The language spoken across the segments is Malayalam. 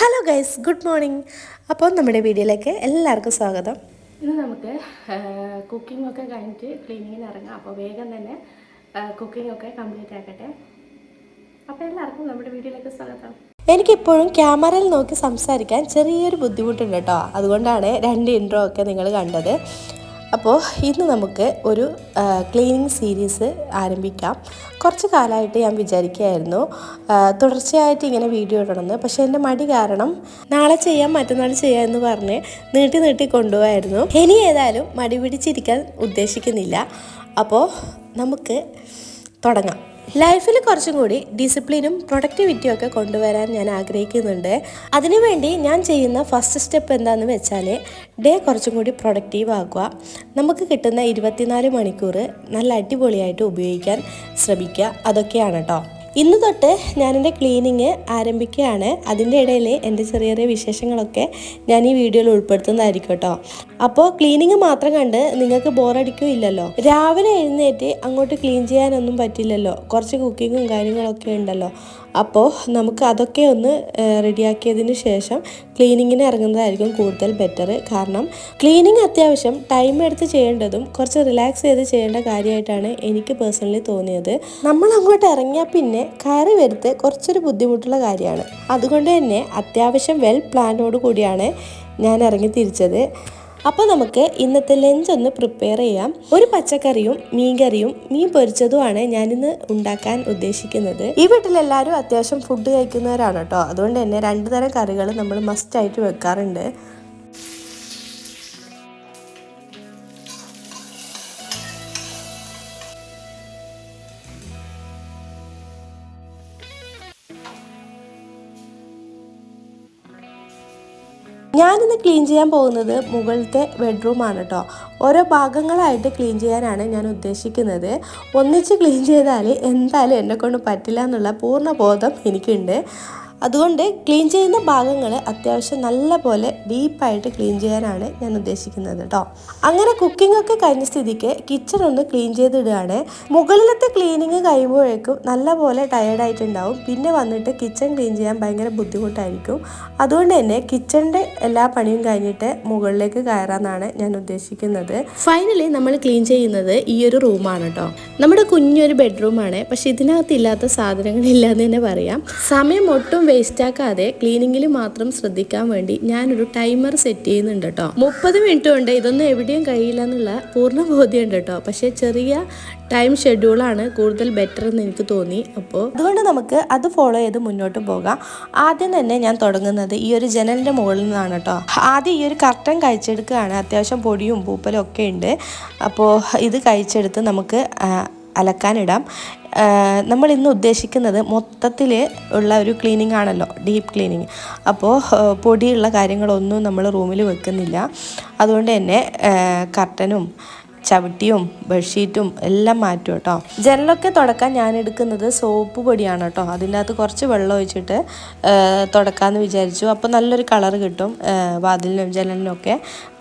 ഹലോ ഗൈസ് ഗുഡ് മോർണിംഗ് അപ്പോൾ നമ്മുടെ വീഡിയോയിലേക്ക് എല്ലാവർക്കും സ്വാഗതം. ഇന്ന് നമുക്ക് കുക്കിംഗ് ഒക്കെ കഴിഞ്ഞിട്ട് ക്ലീനിങ്ങിന് ഇറങ്ങാം. അപ്പോൾ വേഗം തന്നെ കുക്കിംഗ് ഒക്കെ കംപ്ലീറ്റ് ആക്കട്ടെ. അപ്പോൾ എല്ലാവർക്കും നമ്മുടെ വീഡിയോയിലേക്ക് സ്വാഗതം. എനിക്കിപ്പോഴും ക്യാമറയിൽ നോക്കി സംസാരിക്കാൻ ചെറിയൊരു ബുദ്ധിമുട്ടുണ്ട് കേട്ടോ. അതുകൊണ്ടാണ് രണ്ട് ഇൻട്രോ ഒക്കെ നിങ്ങൾ കണ്ടത്. അപ്പോൾ ഇന്ന് നമുക്ക് ഒരു ക്ലീനിങ് സീരീസ് ആരംഭിക്കാം. കുറച്ച് കാലമായിട്ട് ഞാൻ വിചാരിക്കുകയായിരുന്നു തുടർച്ചയായിട്ട് ഇങ്ങനെ വീഡിയോ ഇടണമെന്ന്. പക്ഷേ എന്റെ മടി കാരണം നാളെ ചെയ്യാം മറ്റന്നാൾ ചെയ്യാം എന്ന് പറഞ്ഞ് നീട്ടി നീട്ടി കൊണ്ടുപോയായിരുന്നു. ഇനി ഏതായാലും മടി പിടിച്ചിരിക്കാൻ ഉദ്ദേശിക്കുന്നില്ല. അപ്പോൾ നമുക്ക് തുടങ്ങാം. ലൈഫിൽ കുറച്ചും കൂടി ഡിസിപ്ലിനും പ്രൊഡക്ടിവിറ്റിയും ഒക്കെ കൊണ്ടുവരാൻ ഞാൻ ആഗ്രഹിക്കുന്നുണ്ട്. അതിനുവേണ്ടി ഞാൻ ചെയ്യുന്ന ഫസ്റ്റ് സ്റ്റെപ്പ് എന്താണെന്ന് വെച്ചാൽ ഡേ കുറച്ചും കൂടി പ്രൊഡക്റ്റീവ് ആക്കുക. നമുക്ക് കിട്ടുന്ന ഇരുപത്തിനാല് മണിക്കൂർ നല്ല അടിപൊളിയായിട്ട് ഉപയോഗിക്കാൻ ശ്രമിക്കുക. അതൊക്കെയാണ് കേട്ടോ ഇന്ന് തൊട്ട് ഞാനെന്റെ ക്ലീനിങ് ആരംഭിക്കുകയാണ്. അതിന്റെ ഇടയിൽ എന്റെ ചെറിയ ചെറിയ വിശേഷങ്ങളൊക്കെ ഞാൻ ഈ വീഡിയോയിൽ ഉൾപ്പെടുത്തുന്നതായിരിക്കും കേട്ടോ. അപ്പോൾ ക്ലീനിങ് മാത്രം കണ്ട് നിങ്ങൾക്ക് ബോറടിക്കുകയില്ലല്ലോ രാവിലെ എഴുന്നേറ്റ് അങ്ങോട്ട് ക്ലീൻ ചെയ്യാനൊന്നും പറ്റില്ലല്ലോ? കുറച്ച് കുക്കിങ്ങും കാര്യങ്ങളൊക്കെ ഉണ്ടല്ലോ? അപ്പോൾ നമുക്ക് അതൊക്കെ ഒന്ന് റെഡിയാക്കിയതിന് ശേഷം ക്ലീനിങ്ങിന് ഇറങ്ങുന്നതായിരിക്കും കൂടുതൽ ബെറ്റർ കാരണം ക്ലീനിങ് അത്യാവശ്യം ടൈം എടുത്ത് ചെയ്യേണ്ടതും കുറച്ച് റിലാക്സ് ചെയ്ത് ചെയ്യേണ്ട കാര്യമായിട്ടാണ് എനിക്ക് പേഴ്സണലി തോന്നിയത്. നമ്മൾ അങ്ങോട്ട് ഇറങ്ങിയാൽ പിന്നെ കയറി വരുത്ത് കുറച്ചൊരു ബുദ്ധിമുട്ടുള്ള കാര്യമാണ്. അതുകൊണ്ട് തന്നെ അത്യാവശ്യം വെൽ പ്ലാനോട് കൂടിയാണ് ഞാൻ ഇറങ്ങി തിരിച്ചത്. അപ്പോൾ നമുക്ക് ഇന്നത്തെ ലഞ്ച് ഒന്ന് പ്രിപ്പയർ ചെയ്യാം. ഒരു പച്ചക്കറിയും മീൻകറിയും മീൻ പൊരിച്ചതുമാണ് ഞാൻ ഇന്ന് ഉണ്ടാക്കാൻ ഉദ്ദേശിക്കുന്നത്. ഈ വീട്ടിൽ എല്ലാവരും അത്യാവശ്യം ഫുഡ് കഴിക്കുന്നവരാണ് കേട്ടോ. അതുകൊണ്ട് തന്നെ രണ്ടു തരം കറികൾ നമ്മൾ മസ്റ്റായിട്ട് വെക്കാറുണ്ട്. ക്ലീൻ ചെയ്യാൻ പോകുന്നത് മുകളിലത്തെ ബെഡ്റൂമാണ് കേട്ടോ ഓരോ ഭാഗങ്ങളായിട്ട് ക്ലീൻ ചെയ്യാനാണ് ഞാൻ ഉദ്ദേശിക്കുന്നത്. ഒന്നിച്ച് ക്ലീൻ ചെയ്താൽ എന്തായാലും എന്നെ കൊണ്ട് പറ്റില്ല എന്നുള്ള പൂർണ ബോധം എനിക്കുണ്ട്. അതുകൊണ്ട് ക്ലീൻ ചെയ്യുന്ന ഭാഗങ്ങൾ അത്യാവശ്യം നല്ല പോലെ ഡീപ്പായിട്ട് ക്ലീൻ ചെയ്യാനാണ് ഞാൻ ഉദ്ദേശിക്കുന്നത് കേട്ടോ അങ്ങനെ കുക്കിംഗ് ഒക്കെ കഴിഞ്ഞ സ്ഥിതിക്ക് കിച്ചൺ ഒന്ന് ക്ലീൻ ചെയ്തിടുകയാണ്. മുകളിലത്തെ ക്ലീനിങ് കഴിയുമ്പോഴേക്കും നല്ല പോലെ ടയേർഡായിട്ടുണ്ടാവും പിന്നെ വന്നിട്ട് കിച്ചൺ ക്ലീൻ ചെയ്യാൻ ഭയങ്കര ബുദ്ധിമുട്ടായിരിക്കും. അതുകൊണ്ട് തന്നെ കിച്ചണിന്റെ എല്ലാ പണിയും കഴിഞ്ഞിട്ട് മുകളിലേക്ക് കയറാമെന്നാണ് ഞാൻ ഉദ്ദേശിക്കുന്നത്. ഫൈനലി നമ്മൾ ക്ലീൻ ചെയ്യുന്നത് ഈ ഒരു റൂമാണ് കേട്ടോ നമ്മുടെ കുഞ്ഞൊരു ബെഡ്റൂമാണ് പക്ഷെ ഇതിനകത്ത് ഇല്ലാത്ത സാധനങ്ങളില്ല എന്ന് തന്നെ പറയാം. സമയം ഒട്ടും വേസ്റ്റ് ആക്കാതെ ക്ലീനിങ്ങിൽ മാത്രം ശ്രദ്ധിക്കാൻ വേണ്ടി ഞാനൊരു ടൈമർ സെറ്റ് ചെയ്യുന്നുണ്ട് കേട്ടോ മുപ്പത് മിനിറ്റ് കൊണ്ട് ഇതൊന്നും എവിടെയും കഴിയില്ല എന്നുള്ള പൂർണ ബോധ്യമുണ്ട് കേട്ടോ പക്ഷേ ചെറിയ ടൈം ഷെഡ്യൂളാണ് കൂടുതൽ ബെറ്റർ എന്ന് എനിക്ക് തോന്നി. അപ്പോൾ അതുകൊണ്ട് നമുക്ക് അത് ഫോളോ ചെയ്ത് മുന്നോട്ട് പോകാം. ആദ്യം തന്നെ ഞാൻ തുടങ്ങുന്നത് ഈ ഒരു ജനലിന്റെ മുകളിൽ നിന്നാണ് കേട്ടോ ആദ്യം ഈ ഒരു കർട്ടൻ കഴിച്ചെടുക്കുകയാണ്. അത്യാവശ്യം പൊടിയും പൂപ്പലും ഒക്കെ ഉണ്ട്. അപ്പോൾ ഇത് കഴിച്ചെടുത്ത് നമുക്ക് അലക്കാനിടാം. നമ്മൾ ഇന്ന് ഉദ്ദേശിക്കുന്നത് മൊത്തത്തിൽ ഉള്ള ഒരു ക്ലീനിങ് ആണല്ലോ ഡീപ്പ് ക്ലീനിങ് അപ്പോൾ പൊടിയുള്ള കാര്യങ്ങളൊന്നും നമ്മൾ റൂമിൽ വെക്കുന്നില്ല. അതുകൊണ്ട് തന്നെ കർട്ടനും ചവിട്ടിയും ബെഡ്ഷീറ്റും എല്ലാം മാറ്റും കേട്ടോ. ജനലൊക്കെ തുടക്കാൻ ഞാൻ എടുക്കുന്നത് സോപ്പ് പൊടിയാണ് കേട്ടോ. അതിന്റെ അകത്ത് കുറച്ച് വെള്ളം ഒഴിച്ചിട്ട് തുടക്കാമെന്ന് വിചാരിച്ചു. അപ്പോൾ നല്ലൊരു കളർ കിട്ടും വാതിലിനും ജനലിനും ഒക്കെ.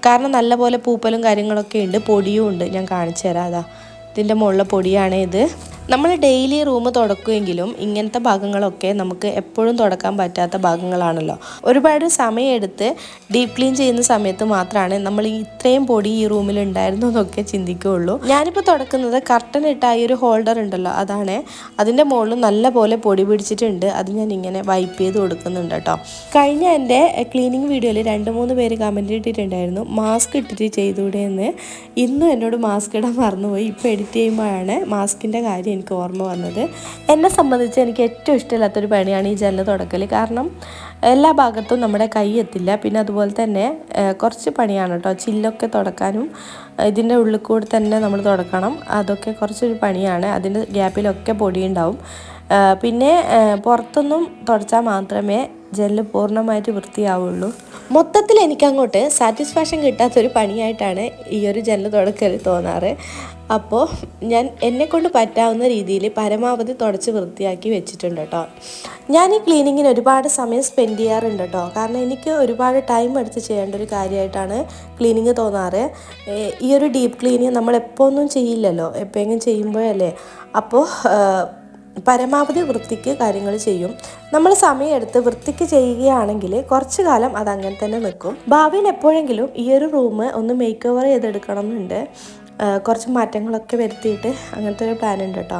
കാരണം നല്ലപോലെ പൂപ്പലും കാര്യങ്ങളൊക്കെ ഉണ്ട് പൊടിയും ഉണ്ട്. ഞാൻ കാണിച്ചു തരാം അതാ. ഇതിന്റെ മുകളിലെ പൊടിയാണ് ഇത്. നമ്മൾ ഡെയിലി റൂം തുടക്കുമെങ്കിലും ഇങ്ങനത്തെ ഭാഗങ്ങളൊക്കെ നമുക്ക് എപ്പോഴും തുടക്കാൻ പറ്റാത്ത ഭാഗങ്ങളാണല്ലോ. ഒരുപാട് സമയമെടുത്ത് ഡീപ് ക്ലീൻ ചെയ്യുന്ന സമയത്ത് മാത്രമാണ് നമ്മൾ ഇത്രയും പൊടി ഈ റൂമിൽ ഉണ്ടായിരുന്നു എന്നൊക്കെ ചിന്തിക്കുകയുള്ളൂ. ഞാനിപ്പോൾ തുടക്കുന്നത് കർട്ടൻ ഇട്ട ഈ ഒരു ഹോൾഡർ ഉണ്ടല്ലോ അതാണ്. അതിന്റെ മുകളിൽ നല്ല പോലെ പൊടി പിടിച്ചിട്ടുണ്ട്. അത് ഞാൻ ഇങ്ങനെ വൈപ്പ് ചെയ്ത് കൊടുക്കുന്നുണ്ട് കേട്ടോ. കഴിഞ്ഞ എന്റെ ക്ലീനിങ് വീഡിയോയിൽ രണ്ട് മൂന്ന് പേര് കമന്റ് ഇട്ടിട്ടുണ്ടായിരുന്നു. മാസ്ക് ഇട്ടിട്ട് ചെയ്തുകൂടെ എന്ന് ഇന്നും എന്നോട് മാസ്ക് ഇടാൻ മറന്നുപോയി. ഇപ്പോൾ എഡിറ്റ് ചെയ്യുമ്പോഴാണ് മാസ്കിന്റെ കാര്യം എനിക്ക് ഓർമ്മ വന്നത്. എന്നെ സംബന്ധിച്ച് എനിക്ക് ഏറ്റവും ഇഷ്ടമില്ലാത്തൊരു പണിയാണ് ഈ ജനൽ തുടക്കൽ കാരണം എല്ലാ ഭാഗത്തും നമ്മുടെ കൈ എത്തില്ല. പിന്നെ അതുപോലെ തന്നെ കുറച്ച് പണിയാണ് കേട്ടോ. ചില്ലൊക്കെ തുടക്കാനും ഇതിന്റെ ഉള്ളിൽ കൂടി തന്നെ നമ്മൾ തുടക്കണം. അതൊക്കെ കുറച്ചൊരു പണിയാണ്. അതിന്റെ ഗ്യാപ്പിലൊക്കെ പൊടിയുണ്ടാവും. പിന്നെ പുറത്തൊന്നും തുടച്ചാൽ മാത്രമേ ജെല്ല് പൂർണമായിട്ട് വൃത്തിയാവുള്ളൂ. മൊത്തത്തിൽ എനിക്കങ്ങോട്ട് സാറ്റിസ്ഫാക്ഷൻ കിട്ടാത്തൊരു പണിയായിട്ടാണ് ഈ ഒരു ജെല്ല് തുടക്കൽ തോന്നാറ്. അപ്പോൾ ഞാൻ എന്നെക്കൊണ്ട് പറ്റാവുന്ന രീതിയിൽ പരമാവധി തുടച്ച് വൃത്തിയാക്കി വെച്ചിട്ടുണ്ട് കേട്ടോ. ഞാൻ ഈ ക്ലീനിങ്ങിന് ഒരുപാട് സമയം സ്പെൻഡ് ചെയ്യാറുണ്ട് കേട്ടോ. കാരണം എനിക്ക് ഒരുപാട് ടൈം എടുത്ത് ചെയ്യേണ്ട ഒരു കാര്യമായിട്ടാണ് ക്ലീനിങ് തോന്നാറ്. ഈ ഒരു ഡീപ്പ് ക്ലീനിങ് നമ്മൾ എപ്പോൾ ഒന്നും ചെയ്യില്ലല്ലോ. എപ്പോഴെങ്കിലും ചെയ്യുമ്പോഴല്ലേ. അപ്പോൾ പരമാവധി വൃത്തിക്ക് കാര്യങ്ങൾ ചെയ്യും. നമ്മൾ സമയമെടുത്ത് വൃത്തിക്ക് ചെയ്യുകയാണെങ്കിൽ കുറച്ചു കാലം അത് അങ്ങനെ തന്നെ നിൽക്കും. ഭാവിയിൽ എപ്പോഴെങ്കിലും ഈ ഒരു റൂം ഒന്ന് മേക്ക് ഓവർ ചെയ്തെടുക്കണം എന്നുണ്ട് കുറച്ച് മാറ്റങ്ങളൊക്കെ വരുത്തിയിട്ട് അങ്ങനത്തെ ഒരു പ്ലാൻ ഉണ്ട് കേട്ടോ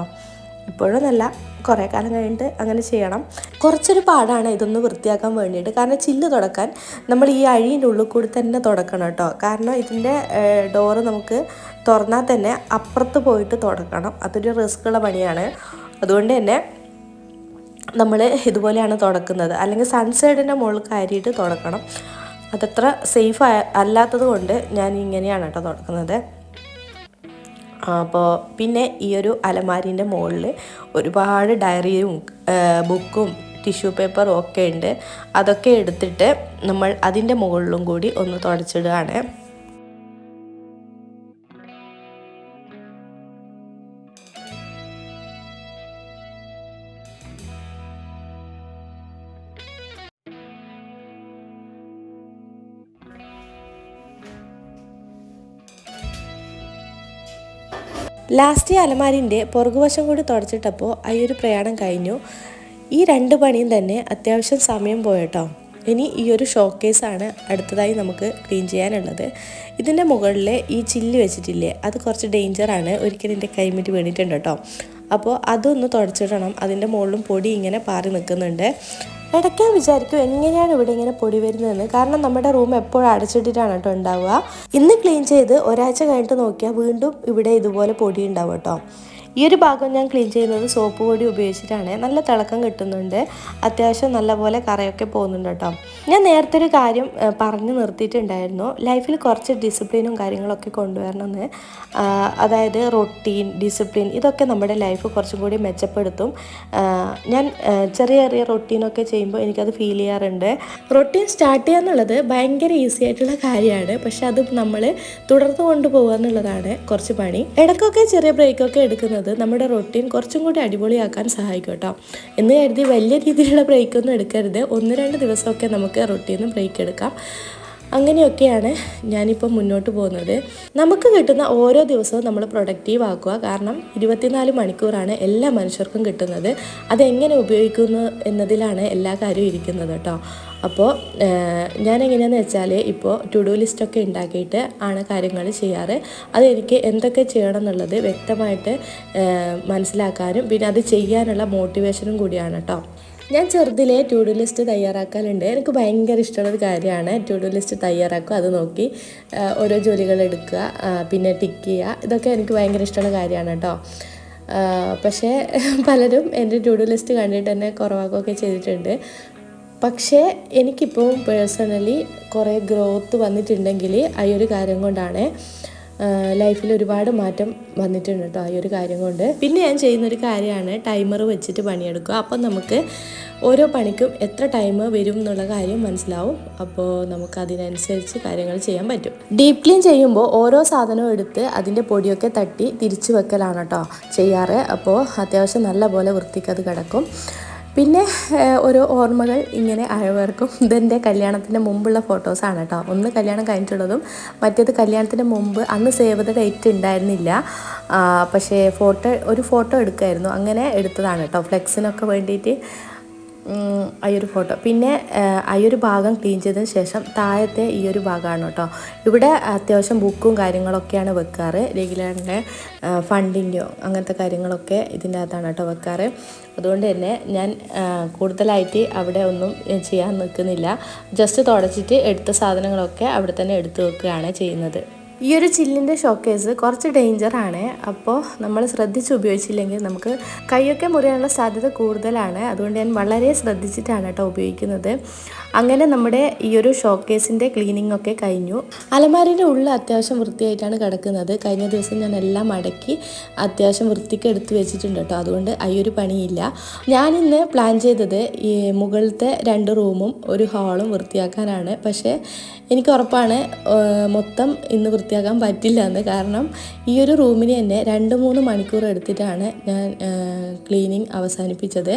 ഇപ്പോഴും നല്ല കുറേ കാലം കഴിഞ്ഞിട്ട് അങ്ങനെ ചെയ്യണം. കുറച്ചൊരു പാടാണ് ഇതൊന്ന് വൃത്തിയാക്കാൻ വേണ്ടിയിട്ട്. കാരണം ചില്ല് തുടക്കാൻ നമ്മൾ ഈ അഴീന്റെ ഉള്ളിൽ കൂടി തന്നെ തുടക്കണം കേട്ടോ കാരണം ഇതിന്റെ ഡോറ് നമുക്ക് തുറന്നാൽ തന്നെ അപ്പുറത്ത് പോയിട്ട് തുടക്കണം. അതൊരു റിസ്ക്കുള്ള പണിയാണ്. അതുകൊണ്ട് തന്നെ നമ്മൾ ഇതുപോലെയാണ് തുടക്കുന്നത്. അല്ലെങ്കിൽ സൺസൈഡിന്റെ മുകളിൽ കയറിയിട്ട് തുടക്കണം. അതത്ര സേഫ് അല്ലാത്തത് കൊണ്ട് ഞാൻ ഇങ്ങനെയാണ് കേട്ടോ തുടക്കുന്നത്. അപ്പോൾ പിന്നെ ഈ ഒരു അലമാരീന്റെ മുകളിൽ ഒരുപാട് ഡയറിയും ബുക്കും ടിഷ്യൂ പേപ്പറും ഒക്കെ ഉണ്ട്. അതൊക്കെ എടുത്തിട്ട് നമ്മൾ അതിന്റെ മുകളിലും കൂടി ഒന്ന് തുടച്ചിടുകയാണ്. ലാസ്റ്റ് ഈ അലമാരിന്റെ പുറകുവശം കൂടി തുടച്ചിട്ടപ്പോൾ ആ ഒരു പ്രയാണം കഴിഞ്ഞു. ഈ രണ്ട് പണിയും തന്നെ അത്യാവശ്യം സമയം പോയട്ടോ. ഇനി ഈ ഒരു ഷോക്കേസാണ് അടുത്തതായി നമുക്ക് ക്ലീൻ ചെയ്യാനുള്ളത്. ഇതിന്റെ മുകളിൽ ഈ ചില്ല് വെച്ചിട്ടില്ലേ? അത് കുറച്ച് ഡേഞ്ചറാണ് ഒരിക്കലും എന്റെ കൈമിറ്റ് വീണിട്ടുണ്ട് കേട്ടോ. അപ്പോൾ അതൊന്ന് തുടച്ചിടണം. അതിന്റെ മുകളിലും പൊടി ഇങ്ങനെ പാറി നിൽക്കുന്നുണ്ട്. ഇടയ്ക്ക് വിചാരിക്കും എങ്ങനെയാണ് ഇവിടെ ഇങ്ങനെ പൊടി വരുന്നതെന്ന്. കാരണം നമ്മുടെ റൂം എപ്പോഴും അടച്ചിട്ടിട്ടാണ് കേട്ടോ ഉണ്ടാവുക. ഇന്ന് ക്ലീൻ ചെയ്ത് ഒരാഴ്ച കഴിഞ്ഞിട്ട് നോക്കിയാൽ വീണ്ടും ഇവിടെ ഇതുപോലെ പൊടി ഉണ്ടാവും കേട്ടോ. ഈ ഒരു ഭാഗം ഞാൻ ക്ലീൻ ചെയ്യുന്നത് സോപ്പ് പൊടി ഉപയോഗിച്ചിട്ടാണ്. നല്ല തിളക്കം കിട്ടുന്നുണ്ട്. അത്യാവശ്യം നല്ലപോലെ കറയൊക്കെ പോകുന്നുണ്ട് കേട്ടോ. ഞാൻ നേരത്തെ ഒരു കാര്യം പറഞ്ഞു നിർത്തിയിട്ടുണ്ടായിരുന്നു. ലൈഫിൽ കുറച്ച് ഡിസിപ്ലിനും കാര്യങ്ങളൊക്കെ കൊണ്ടുവരണമെന്ന്. അതായത് റൊട്ടീൻ ഡിസിപ്ലിൻ ഇതൊക്കെ നമ്മുടെ ലൈഫ് കുറച്ചും കൂടി മെച്ചപ്പെടുത്തും. ഞാൻ ചെറിയ ചെറിയ റൊട്ടീനൊക്കെ ചെയ്യുമ്പോൾ എനിക്കത് ഫീൽ ചെയ്യാറുണ്ട്. റൊട്ടീൻ സ്റ്റാർട്ട് ചെയ്യുക എന്നുള്ളത് ഭയങ്കര ഈസി ആയിട്ടുള്ള കാര്യമാണ്. പക്ഷെ അത് നമ്മൾ തുടർന്ന് കൊണ്ടുപോകുക എന്നുള്ളതാണ് കുറച്ച് പണി. ഇടയ്ക്കൊക്കെ ചെറിയ ബ്രേക്കൊക്കെ എടുക്കുന്നത് നമ്മുടെ റൊട്ടീൻ കുറച്ചും കൂടി അടിപൊളിയാക്കാൻ സഹായിക്കും കേട്ടോ. എന്ന് കരുതി വലിയ രീതിയിലുള്ള ബ്രേക്കൊന്നും എടുക്കരുത്. ഒന്ന് രണ്ട് ദിവസമൊക്കെ നമുക്ക് റൊട്ടീന്ന് ബ്രേക്ക് എടുക്കാം. അങ്ങനെയൊക്കെയാണ് ഞാനിപ്പോൾ മുന്നോട്ട് പോകുന്നത്. നമുക്ക് കിട്ടുന്ന ഓരോ ദിവസവും നമ്മൾ പ്രൊഡക്റ്റീവ് ആക്കുക. കാരണം ഇരുപത്തിനാല് മണിക്കൂറാണ് എല്ലാ മനുഷ്യർക്കും കിട്ടുന്നത്. അതെങ്ങനെ ഉപയോഗിക്കുന്നു എന്നതിലാണ് എല്ലാ കാര്യവും ഇരിക്കുന്നത് കേട്ടോ. അപ്പോൾ ഞാൻ എങ്ങനെയാണെന്ന് വെച്ചാൽ ഇപ്പോൾ ടു ഡു ലിസ്റ്റൊക്കെ ഉണ്ടാക്കിയിട്ട് ആണ് കാര്യങ്ങൾ ചെയ്യാറ്. അതെനിക്ക് എന്തൊക്കെ ചെയ്യണം എന്നുള്ളത് വ്യക്തമായിട്ട് മനസ്സിലാക്കാനും പിന്നെ അത് ചെയ്യാനുള്ള മോട്ടിവേഷനും കൂടിയാണ് കേട്ടോ. ഞാൻ ചെറുതിലെ ടു ഡു ലിസ്റ്റ് തയ്യാറാക്കാനുണ്ട് എനിക്ക് ഭയങ്കര ഇഷ്ടമുള്ളൊരു കാര്യമാണ് ടു ഡു ലിസ്റ്റ് തയ്യാറാക്കുക. അത് നോക്കി ഓരോ ജോലികൾ എടുക്കുക പിന്നെ ടിക്ക് ചെയ്യുക. ഇതൊക്കെ എനിക്ക് ഭയങ്കര ഇഷ്ടമുള്ള കാര്യമാണ് കേട്ടോ. പക്ഷേ പലരും എന്റെ ടു ഡു ലിസ്റ്റ് കണ്ടിട്ട് തന്നെ കുറവാക്കുകയൊക്കെ ചെയ്തിട്ടുണ്ട്. പക്ഷേ എനിക്കിപ്പോൾ പേഴ്സണലി കുറേ ഗ്രോത്ത് വന്നിട്ടുണ്ടെങ്കിൽ ആ ഒരു കാര്യം കൊണ്ടാണ് ലൈഫിൽ ഒരുപാട് മാറ്റം വന്നിട്ടുണ്ട് കേട്ടോ ഈ ഒരു കാര്യം കൊണ്ട്. പിന്നെ ഞാൻ ചെയ്യുന്നൊരു കാര്യമാണ് ടൈമർ വെച്ചിട്ട് പണിയെടുക്കുക. അപ്പം നമുക്ക് ഓരോ പണിക്കും എത്ര ടൈം വരും എന്നുള്ള കാര്യം മനസ്സിലാവും. അപ്പോൾ നമുക്ക് അതിനനുസരിച്ച് കാര്യങ്ങൾ ചെയ്യാൻ പറ്റും. ഡീപ് ക്ലീൻ ചെയ്യുമ്പോൾ ഓരോ സാധനവും എടുത്ത് അതിന്റെ പൊടിയൊക്കെ തട്ടി തിരിച്ചു വെക്കലാണ് കേട്ടോ ചെയ്യാറ്. അപ്പോൾ അത്യാവശ്യം നല്ല പോലെ വൃത്തിക്കത് കിടക്കും. പിന്നെ ഓരോ ഓർമ്മകൾ ഇങ്ങനെ അയവർക്കും ഇതെന്റെ കല്യാണത്തിന് മുമ്പുള്ള ഫോട്ടോസാണ് കേട്ടോ. ഒന്ന് കല്യാണം കഴിഞ്ഞിട്ടുള്ളതും മറ്റേത് കല്യാണത്തിന് മുമ്പ് അന്ന് സേവ് ദ ഡേറ്റ് ഉണ്ടായിരുന്നില്ല. പക്ഷേ ഫോട്ടോ ഒരു ഫോട്ടോ എടുക്കുമായിരുന്നു അങ്ങനെ എടുത്തതാണ് കേട്ടോ. ഫ്ലെക്സിനൊക്കെ വേണ്ടിയിട്ട് ആ ഒരു ഫോട്ടോ പിന്നെ ആ ഒരു ഭാഗം ക്ലീൻ ചെയ്തതിന് ശേഷം താഴത്തെ ഈ ഒരു ഭാഗമാണ് കേട്ടോ. ഇവിടെ അത്യാവശ്യം ബുക്കും കാര്യങ്ങളൊക്കെയാണ് വെക്കാറ്. രഗുലറിന്റെ ഫണ്ടിന്റെയോ അങ്ങനത്തെ കാര്യങ്ങളൊക്കെ ഇതിന്റെ അകത്താണ് കേട്ടോ വെക്കാറ്. അതുകൊണ്ട് തന്നെ ഞാൻ കൂടുതലായിട്ട് അവിടെ ഒന്നും ചെയ്യാൻ നിൽക്കുന്നില്ല. ജസ്റ്റ് തുടച്ചിട്ട് എടുത്ത സാധനങ്ങളൊക്കെ അവിടെ തന്നെ എടുത്തു വെക്കുകയാണ് ചെയ്യുന്നത്. ഈ ഒരു ചില്ലിന്റെ ഷോക്കേസ് കുറച്ച് ഡേഞ്ചറാണ് അപ്പോൾ നമ്മൾ ശ്രദ്ധിച്ച് ഉപയോഗിച്ചില്ലെങ്കിൽ നമുക്ക് കൈയൊക്കെ മുറിയാനുള്ള സാധ്യത കൂടുതലാണ്. അതുകൊണ്ട് ഞാൻ വളരെ ശ്രദ്ധിച്ചിട്ടാണ് കേട്ടോ ഉപയോഗിക്കുന്നത്. അങ്ങനെ നമ്മുടെ ഈ ഒരു ഷോക്കേസിന്റെ ക്ലീനിങ് ഒക്കെ കഴിഞ്ഞു. അലമാരിന്റെ ഉള്ളിൽ അത്യാവശ്യം വൃത്തിയായിട്ടാണ് കിടക്കുന്നത്. കഴിഞ്ഞ ദിവസം ഞാൻ എല്ലാം അടക്കി അത്യാവശ്യം വൃത്തിക്ക് എടുത്ത് വെച്ചിട്ടുണ്ട് കേട്ടോ. അതുകൊണ്ട് ആ ഒരു പണിയില്ല. ഞാനിന്ന് പ്ലാൻ ചെയ്തത് ഈ മുകളിലത്തെ രണ്ട് റൂമും ഒരു ഹാളും വൃത്തിയാക്കാനാണ്. പക്ഷേ എനിക്ക് ഉറപ്പാണ് മൊത്തം ഇന്ന് വൃത്തിയാക്കാൻ പറ്റില്ല എന്ന്. കാരണം ഈ ഒരു റൂമിന് തന്നെ രണ്ട് മൂന്ന് മണിക്കൂർ എടുത്തിട്ടാണ് ഞാൻ ക്ലീനിങ് അവസാനിപ്പിച്ചത്.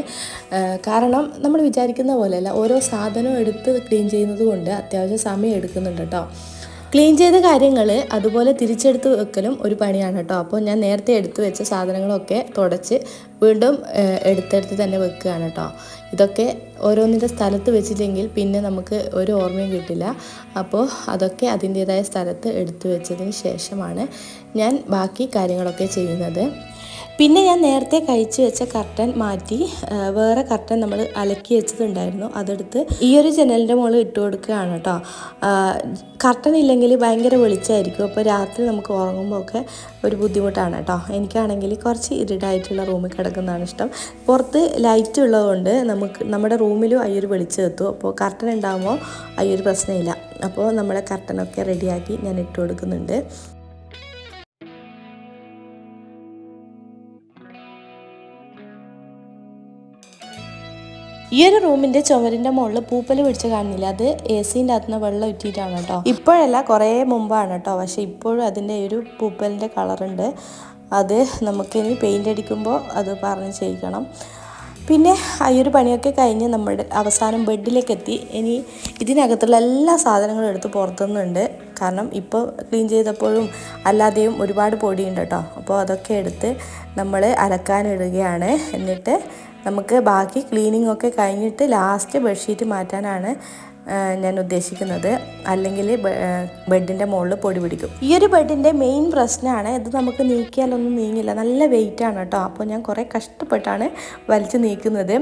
കാരണം നമ്മൾ വിചാരിക്കുന്ന പോലെയല്ല. ഓരോ സാധനവും എടുത്ത് ക്ലീൻ ചെയ്യുന്നത് കൊണ്ട് അത്യാവശ്യം സമയം എടുക്കുന്നുണ്ട് കേട്ടോ ക്ലീൻ ചെയ്ത കാര്യങ്ങൾ അതുപോലെ തിരിച്ചെടുത്ത് വെക്കലും ഒരു പണിയാണ് കേട്ടോ അപ്പോൾ ഞാൻ നേരത്തെ എടുത്തു വെച്ച സാധനങ്ങളൊക്കെ തുടച്ച് വീണ്ടും എടുത്തെടുത്ത് തന്നെ വെക്കുകയാണ് കേട്ടോ ഇതൊക്കെ ഓരോന്നിന്റെ സ്ഥലത്ത് വെച്ചില്ലെങ്കിൽ പിന്നെ നമുക്ക് ഒരു ഓർമ്മയും കിട്ടില്ല. അപ്പോൾ അതൊക്കെ അതിന്റേതായ സ്ഥലത്ത് എടുത്തു വെച്ചതിന് ശേഷമാണ് ഞാൻ ബാക്കി കാര്യങ്ങളൊക്കെ ചെയ്യുന്നത്. പിന്നെ ഞാൻ നേരത്തെ കഴിച്ച് വെച്ച കർട്ടൻ മാറ്റി വേറെ കർട്ടൻ നമ്മൾ അലക്കി വെച്ചതുണ്ടായിരുന്നു. അതെടുത്ത് ഈ ഒരു ജനലിന്റെ മുകളിൽ ഇട്ട് കൊടുക്കുകയാണ് കേട്ടോ കർട്ടൻ ഇല്ലെങ്കിൽ ഭയങ്കര വെളിച്ചമായിരിക്കും. അപ്പോൾ രാത്രി നമുക്ക് ഉറങ്ങുമ്പോൾ ഒക്കെ ഒരു ബുദ്ധിമുട്ടാണ് കേട്ടോ എനിക്കാണെങ്കിൽ കുറച്ച് ഇരുടായിട്ടുള്ള റൂമിൽ കിടക്കുന്നതാണ് ഇഷ്ടം. പുറത്ത് ലൈറ്റ് ഉള്ളതുകൊണ്ട് നമുക്ക് നമ്മുടെ റൂമിലും ഒരു വെളിച്ചം എത്തും. അപ്പോൾ കർട്ടൻ ഉണ്ടാകുമ്പോൾ ഒരു പ്രശ്നമില്ല. അപ്പോൾ നമ്മളെ കർട്ടനൊക്കെ റെഡിയാക്കി ഞാൻ ഇട്ട് കൊടുക്കുന്നുണ്ട്. ഈ ഒരു റൂമിന്റെ ചുമരിന്റെ മുകളിൽ പൂപ്പൽ പിടിച്ച് കാണുന്നില്ല. അത് എ സിന്റെ അകത്തുനിന്ന് വെള്ളം ഇറ്റിട്ടാണ് കേട്ടോ. ഇപ്പോഴല്ല കുറേ മുമ്പാണ് കേട്ടോ. പക്ഷെ ഇപ്പോഴും അതിന്റെ ഒരു പൂപ്പലിന്റെ കളറുണ്ട് അത് നമുക്കിനി പെയിന്റ് അടിക്കുമ്പോൾ അത് പറഞ്ഞ് ചെയ്യിക്കണം. പിന്നെ ഈ ഒരു പണിയൊക്കെ കഴിഞ്ഞ് നമ്മുടെ അവസാനം ബെഡിലേക്ക് എത്തി. ഇനി ഇതിനകത്തുള്ള എല്ലാ സാധനങ്ങളും എടുത്ത് പുറത്തുനിന്നുണ്ട് കാരണം ഇപ്പോൾ ക്ലീൻ ചെയ്തപ്പോഴും അല്ലാതെയും ഒരുപാട് പൊടിയുണ്ട് കേട്ടോ. അപ്പോൾ അതൊക്കെ എടുത്ത് നമ്മൾ അലക്കാനിടുകയാണ്. എന്നിട്ട് നമുക്ക് ബാക്കി ക്ലീനിങ് ഒക്കെ കഴിഞ്ഞിട്ട് ലാസ്റ്റ് ബെഡ്ഷീറ്റ് മാറ്റാനാണ് ഞാൻ ഉദ്ദേശിക്കുന്നത് അല്ലെങ്കിൽ ബെഡിന്റെ മുകളിൽ പൊടി പിടിക്കും. ഈ ഒരു ബെഡിന്റെ മെയിൻ പ്രശ്നമാണ് ഇത് നമുക്ക് നീക്കിയാലൊന്നും നീങ്ങില്ല. നല്ല വെയിറ്റ് ആണ് കേട്ടോ. അപ്പോൾ ഞാൻ കുറേ കഷ്ടപ്പെട്ടാണ് വലിച്ചു നീക്കുന്നത്.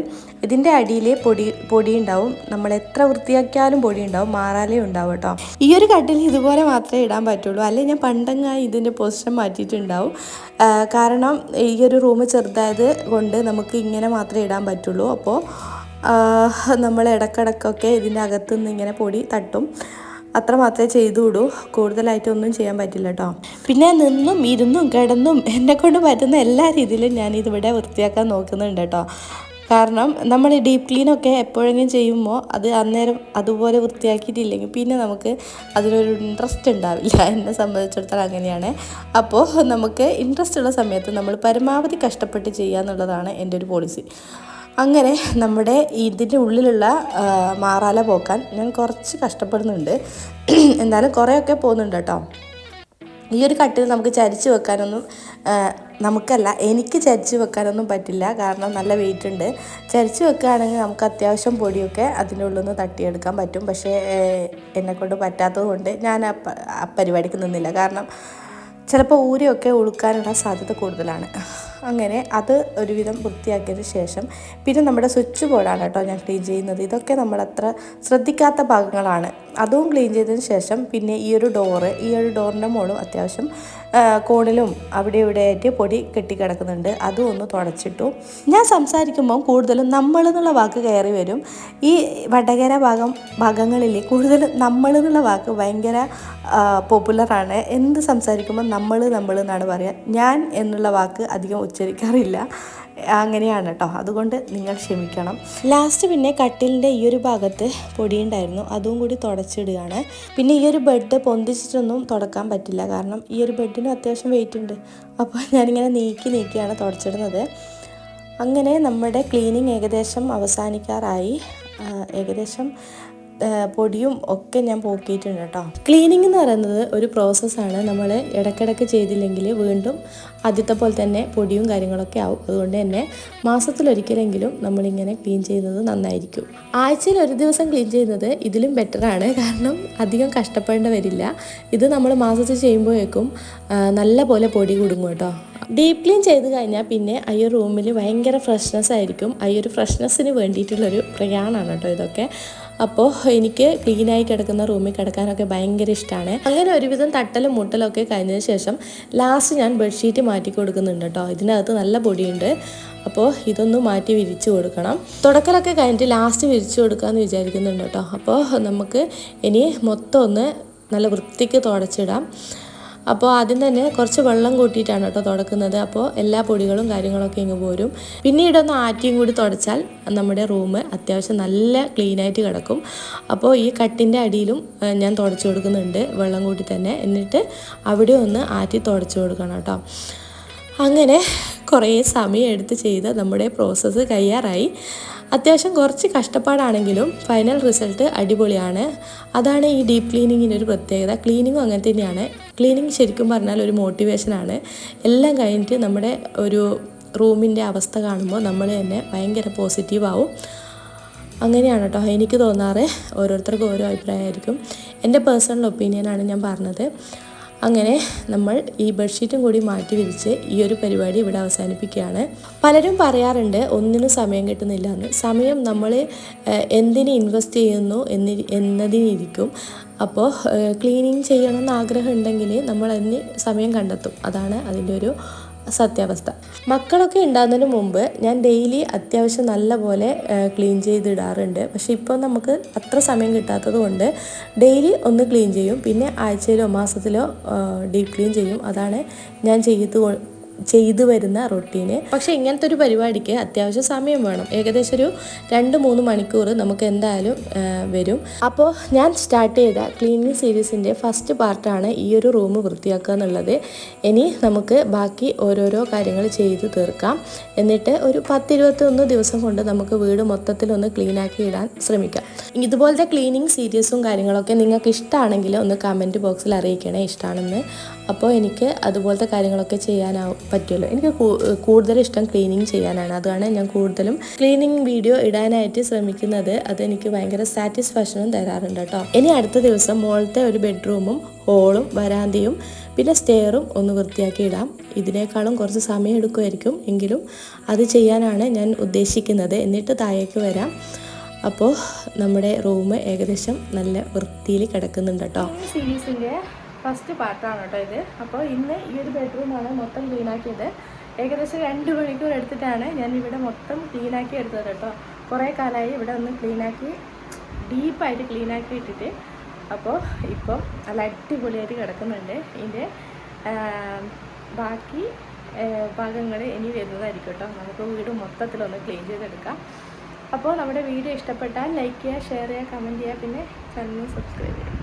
ഇതിന്റെ അടിയിൽ പൊടി പൊടി ഉണ്ടാവും. നമ്മൾ എത്ര വൃത്തിയാക്കിയാലും പൊടി ഉണ്ടാവും. മാറാലേ ഉണ്ടാവും കേട്ടോ. ഈ ഒരു കട്ടിൽ ഇതുപോലെ മാത്രമേ ഇടാൻ പറ്റുള്ളൂ. അല്ലെങ്കിൽ ഞാൻ പണ്ടങ്ങായി ഇതിന്റെ പൊസിഷൻ മാറ്റിയിട്ടുണ്ടാവും. കാരണം ഈ ഒരു റൂം ചെറുതായത് കൊണ്ട് നമുക്ക് ഇങ്ങനെ മാത്രമേ ഇടാൻ പറ്റുള്ളൂ. അപ്പോൾ നമ്മൾ ഇടക്കിടക്കൊക്കെ ഇതിന്റെ അകത്തു നിന്ന് ഇങ്ങനെ പൊടി തട്ടും. അത്ര മാത്രമേ ചെയ്തു വിടൂ കൂടുതലായിട്ടൊന്നും ചെയ്യാൻ പറ്റില്ല കേട്ടോ പിന്നെ നിന്നും ഇരുന്നും കിടന്നും എന്നെ കൊണ്ട് പറ്റുന്ന എല്ലാ രീതിയിലും ഞാൻ ഇതിവിടെ വൃത്തിയാക്കാൻ നോക്കുന്നുണ്ട് കേട്ടോ കാരണം നമ്മൾ ഡീപ്പ് ക്ലീനൊക്കെ എപ്പോഴെങ്കിലും ചെയ്യുമ്പോൾ അത് അന്നേരം അതുപോലെ വൃത്തിയാക്കിയിട്ടില്ലെങ്കിൽ പിന്നെ നമുക്ക് അതിനൊരു ഇൻട്രസ്റ്റ് ഉണ്ടാവില്ല. എന്നെ സംബന്ധിച്ചിടത്തോളം അങ്ങനെയാണ്. അപ്പോൾ നമുക്ക് ഇൻട്രസ്റ്റ് ഉള്ള സമയത്ത് നമ്മൾ പരമാവധി കഷ്ടപ്പെട്ട് ചെയ്യുക എന്നുള്ളതാണ് എന്റെ ഒരു പോളിസി അങ്ങനെ നമ്മുടെ ഇതിന്റെ ഉള്ളിലുള്ള മാറാല പോക്കാൻ ഞാൻ കുറച്ച് കഷ്ടപ്പെടുന്നുണ്ട്. എന്തായാലും കുറേയൊക്കെ പോകുന്നുണ്ട് കേട്ടോ. ഈ ഒരു കട്ടിൽ നമുക്ക് ചരിച്ച് വെക്കാനൊന്നും നമുക്കല്ല എനിക്ക് ചരിച്ച് വെക്കാനൊന്നും പറ്റില്ല. കാരണം നല്ല വെയിറ്റ് ഉണ്ട്. ചരിച്ച് വെക്കുകയാണെങ്കിൽ നമുക്ക് അത്യാവശ്യം പൊടിയൊക്കെ അതിന്റെ ഉള്ളിൽ നിന്ന് തട്ടിയെടുക്കാൻ പറ്റും. പക്ഷേ എന്നെക്കൊണ്ട് പറ്റാത്തത് കൊണ്ട് ഞാൻ ആ പരിപാടിക്ക് നിന്നില്ല. കാരണം ചിലപ്പോൾ ഊരിയൊക്കെ ഉളുക്കാനുള്ള സാധ്യത കൂടുതലാണ്. അങ്ങനെ അത് ഒരുവിധം വൃത്തിയാക്കിയതിന് ശേഷം പിന്നെ നമ്മുടെ സ്വിച്ച് ബോർഡാണ് കേട്ടോ ഞാൻ ക്ലീൻ ചെയ്യുന്നത്. ഇതൊക്കെ അത്ര ശ്രദ്ധിക്കാത്ത ഭാഗങ്ങളാണ്. അതും ക്ലീൻ ചെയ്തതിന് ശേഷം പിന്നെ ഈ ഒരു ഡോറ് ഈ ഒരു ഡോറിന്റെ മുകളും അത്യാവശ്യം കോണിലും അവിടെ ഇവിടെ ആയിട്ട് പൊടി കെട്ടിക്കിടക്കുന്നുണ്ട്. അതും ഒന്ന് തുടച്ചിട്ടു. ഞാൻ സംസാരിക്കുമ്പം കൂടുതലും നമ്മൾ എന്നുള്ള വാക്ക് കയറി വരും. ഈ വടകര ഭാഗം ഭാഗങ്ങളിൽ കൂടുതൽ നമ്മൾ എന്നുള്ള വാക്ക് ഭയങ്കര പോപ്പുലറാണ് എന്ത് സംസാരിക്കുമ്പോൾ നമ്മൾ നമ്മൾ എന്നാണ് പറയുക ഞാൻ എന്നുള്ള വാക്ക് അധികം ഉച്ചരിക്കാറില്ല. അങ്ങനെയാണ് കേട്ടോ അതുകൊണ്ട് നിങ്ങൾ ക്ഷമിക്കണം. ലാസ്റ്റ് പിന്നെ കട്ടിലിന്റെ ഈ ഒരു ഭാഗത്ത് പൊടി ഉണ്ടായിരുന്നു അതും കൂടി തുടച്ചിടുകയാണ്. പിന്നെ ഈ ഒരു ബെഡ് പൊന്തിച്ചിട്ടൊന്നും തുടക്കാൻ പറ്റില്ല. കാരണം ഈ ഒരു ബെഡിനും അത്യാവശ്യം വെയിറ്റ് ഉണ്ട്. അപ്പോൾ ഞാനിങ്ങനെ നീക്കി നീക്കിയാണ് തുടച്ചിടുന്നത്. അങ്ങനെ നമ്മുടെ ക്ലീനിങ് ഏകദേശം അവസാനിക്കാറായി. ഏകദേശം പൊടിയും ഒക്കെ ഞാൻ പോക്കിയിട്ടുണ്ട് കേട്ടോ. ക്ലീനിങ് എന്ന് പറയുന്നത് ഒരു പ്രോസസ്സാണ് നമ്മൾ ഇടയ്ക്കിടയ്ക്ക് ചെയ്തില്ലെങ്കിൽ വീണ്ടും ആദ്യത്തെ പോലെ തന്നെ പൊടിയും കാര്യങ്ങളൊക്കെ ആവും. അതുകൊണ്ട് തന്നെ മാസത്തിലൊരിക്കലെങ്കിലും നമ്മളിങ്ങനെ ക്ലീൻ ചെയ്യുന്നത് നന്നായിരിക്കും. ആഴ്ചയിൽ ഒരു ദിവസം ക്ലീൻ ചെയ്യുന്നത് ഇതിലും ബെറ്ററാണ് കാരണം അധികം കഷ്ടപ്പെടേണ്ട വരില്ല. ഇത് നമ്മൾ മാസത്തിൽ ചെയ്യുമ്പോഴേക്കും നല്ല പോലെ പൊടി കുടുങ്ങും കേട്ടോ. ഡീപ് ക്ലീൻ ചെയ്ത് കഴിഞ്ഞാൽ പിന്നെ ഒരു റൂമിൽ ഭയങ്കര ഫ്രഷ്നെസ് ആയിരിക്കും. ആ ഒരു ഫ്രഷ്നെസ്സിന് വേണ്ടിയിട്ടുള്ളൊരു പ്രയാണമാണ് കേട്ടോ ഇതൊക്കെ. അപ്പോൾ എനിക്ക് ക്ലീനായി കിടക്കുന്ന റൂമിൽ കിടക്കാനൊക്കെ ഭയങ്കര ഇഷ്ടമാണ് അങ്ങനെ ഒരുവിധം തട്ടലും മുട്ടലും ഒക്കെ കഴിഞ്ഞതിന് ശേഷം ലാസ്റ്റ് ഞാൻ ബെഡ്ഷീറ്റ് മാറ്റി കൊടുക്കുന്നുണ്ട് കേട്ടോ. ഇതിനകത്ത് നല്ല പൊടിയുണ്ട്. അപ്പോൾ ഇതൊന്ന് മാറ്റി വിരിച്ചു കൊടുക്കണം. തുടക്കലൊക്കെ കഴിഞ്ഞിട്ട് ലാസ്റ്റ് വിരിച്ചു കൊടുക്കാമെന്ന് വിചാരിക്കുന്നുണ്ട് കേട്ടോ. അപ്പോൾ നമുക്ക് ഇനി മൊത്തം ഒന്ന് നല്ല വൃത്തിക്ക് തുടച്ചിടാം. അപ്പോൾ ആദ്യം തന്നെ കുറച്ച് വെള്ളം കൂട്ടിയിട്ടാണ് കേട്ടോ തുടക്കുന്നത്. അപ്പോൾ എല്ലാ പൊടികളും കാര്യങ്ങളൊക്കെ ഇങ്ങ് പോരും. പിന്നീടൊന്ന് ആറ്റിയും കൂടി തുടച്ചാൽ നമ്മുടെ റൂം അത്യാവശ്യം നല്ല ക്ലീനായിട്ട് കിടക്കും. അപ്പോൾ ഈ കട്ടിന്റെ അടിയിലും ഞാൻ തുടച്ചു കൊടുക്കുന്നുണ്ട് വെള്ളം കൂട്ടി തന്നെ. എന്നിട്ട് അവിടെ ഒന്ന് ആറ്റി തുടച്ചു കൊടുക്കണം കേട്ടോ. അങ്ങനെ കുറേ സമയം എടുത്ത് ചെയ്ത നമ്മുടെ പ്രോസസ്സ് കഴിയാറായി. അത്യാവശ്യം കുറച്ച് കഷ്ടപ്പാടാണെങ്കിലും ഫൈനൽ റിസൾട്ട് അടിപൊളിയാണ്. അതാണ് ഈ ഡീപ്പ് ക്ലീനിങ്ങിന്റെ ഒരു പ്രത്യേകത. ക്ലീനിങ്ങും അങ്ങനെ തന്നെയാണ്. ക്ലീനിങ് ശരിക്കും പറഞ്ഞാൽ ഒരു മോട്ടിവേഷനാണ് എല്ലാം കഴിഞ്ഞിട്ട് നമ്മുടെ ഒരു റൂമിന്റെ അവസ്ഥ കാണുമ്പോൾ നമ്മൾ തന്നെ ഭയങ്കര പോസിറ്റീവ് ആവും. അങ്ങനെയാണ് കേട്ടോ. എനിക്ക് തോന്നാറ് ഓരോരുത്തർക്കും ഓരോ അഭിപ്രായമായിരിക്കും. എന്റെ പേഴ്സണൽ ഒപ്പീനിയനാണ് ഞാൻ പറഞ്ഞത്. അങ്ങനെ നമ്മൾ ഈ ബെഡ്ഷീറ്റും കൂടി മാറ്റി വിരിച്ച് ഈ ഒരു പരിപാടി ഇവിടെ അവസാനിപ്പിക്കുകയാണ്. പലരും പറയാറുണ്ട് ഒന്നിനും സമയം കിട്ടുന്നില്ല എന്ന്. സമയം നമ്മൾ എന്തിന് ഇൻവെസ്റ്റ് ചെയ്യുന്നു എന്നി എന്നതിനിരിക്കും. അപ്പോൾ ക്ലീനിങ് ചെയ്യണമെന്ന് ആഗ്രഹം ഉണ്ടെങ്കിൽ നമ്മൾ അതിന് സമയം കണ്ടെത്തും. അതാണ് അതിന്റെ ഒരു സത്യാവസ്ഥ. മക്കളൊക്കെ ഉണ്ടാകുന്നതിന് മുമ്പ് ഞാൻ ഡെയിലി അത്യാവശ്യം നല്ല പോലെ ക്ലീൻ ചെയ്തിടാറുണ്ട്. പക്ഷേ ഇപ്പോൾ നമുക്ക് അത്ര സമയം കിട്ടാത്തത് കൊണ്ട് ഡെയിലി ഒന്ന് ക്ലീൻ ചെയ്യും. പിന്നെ ആഴ്ചയിലോ മാസത്തിലോ ഡീപ് ക്ലീൻ ചെയ്യും. അതാണ് ഞാൻ ചെയ്ത് ചെയ്തു വരുന്ന റൊട്ടീന്. പക്ഷേ ഇങ്ങനത്തെ ഒരു പരിപാടിക്ക് അത്യാവശ്യം സമയം വേണം. ഏകദേശം ഒരു രണ്ട് മൂന്ന് മണിക്കൂർ നമുക്ക് എന്തായാലും വരും. അപ്പോൾ ഞാൻ സ്റ്റാർട്ട് ചെയ്ത ക്ലീനിങ് സീരീസിന്റെ ഫസ്റ്റ് പാർട്ടാണ് ഈ ഒരു റൂം വൃത്തിയാക്കുക എന്നുള്ളത്. ഇനി നമുക്ക് ബാക്കി ഓരോരോ കാര്യങ്ങൾ ചെയ്ത് തീർക്കാം. എന്നിട്ട് ഒരു പത്തിരുപത്തൊന്ന് ദിവസം കൊണ്ട് നമുക്ക് വീട് മൊത്തത്തിലൊന്ന് ക്ലീനാക്കി ഇടാൻ ശ്രമിക്കാം. ഇതുപോലത്തെ ക്ലീനിങ് സീരീസും കാര്യങ്ങളൊക്കെ നിങ്ങൾക്ക് ഇഷ്ടമാണെങ്കിൽ ഒന്ന് കമന്റ് ബോക്സിൽ അറിയിക്കണേ ഇഷ്ടമാണെന്ന് അപ്പോൾ എനിക്ക് അതുപോലത്തെ കാര്യങ്ങളൊക്കെ ചെയ്യാനാവും പറ്റുമല്ലോ എനിക്ക് കൂടുതൽ ഇഷ്ടം ക്ലീനിങ് ചെയ്യാനാണ്. അതാണ് ഞാൻ കൂടുതലും ക്ലീനിങ് വീഡിയോ ഇടാനായിട്ട് ശ്രമിക്കുന്നത്. അതെനിക്ക് ഭയങ്കര സാറ്റിസ്ഫാക്ഷനും തരാറുണ്ട് കേട്ടോ. ഇനി അടുത്ത ദിവസം മോളത്തെ ഒരു ബെഡ്റൂമും ഹോളും വരാന്തയും പിന്നെ സ്റ്റെയറും ഒന്ന് വൃത്തിയാക്കി ഇടാം. ഇതിനേക്കാളും കുറച്ച് സമയം എടുക്കുമായിരിക്കും. എങ്കിലും അത് ചെയ്യാനാണ് ഞാൻ ഉദ്ദേശിക്കുന്നത്. എന്നിട്ട് താഴേക്ക് വരാം. അപ്പോൾ നമ്മുടെ റൂം ഏകദേശം നല്ല വൃത്തിയിൽ കിടക്കുന്നുണ്ട് കേട്ടോ. സീരീസിന്റെ ഫസ്റ്റ് പാർട്ടാണ് കേട്ടോ ഇത്. അപ്പോൾ ഇന്ന് ഈ ഒരു ബെഡ്റൂമാണ് മൊത്തം ക്ലീനാക്കിയത് ഏകദേശം രണ്ട് മണിക്കൂർ എടുത്തിട്ടാണ് ഞാൻ ഇവിടെ മൊത്തം ക്ലീനാക്കി എടുത്തത് കേട്ടോ. കുറേ കാലമായി ഇവിടെ ഒന്ന് ക്ലീനാക്കി ഡീപ്പായിട്ട് ക്ലീനാക്കി ഇട്ടിട്ട് അപ്പോൾ ഇപ്പോൾ നല്ല അടിപൊളിയായിട്ട് കിടക്കുന്നുണ്ട്. ഇതിന്റെ ബാക്കി ഭാഗങ്ങൾ ഇനി വരുന്നതായിരിക്കും കേട്ടോ. നമുക്ക് വീട് മൊത്തത്തിലൊന്ന് ക്ലീൻ ചെയ്തെടുക്കാം. അപ്പോൾ നമ്മുടെ വീഡിയോ ഇഷ്ടപ്പെട്ടാൽ ലൈക്ക് ചെയ്യുക ഷെയർ ചെയ്യുക കമന്റ് ചെയ്യുക പിന്നെ ചാനൽ സബ്സ്ക്രൈബ് ചെയ്യുക.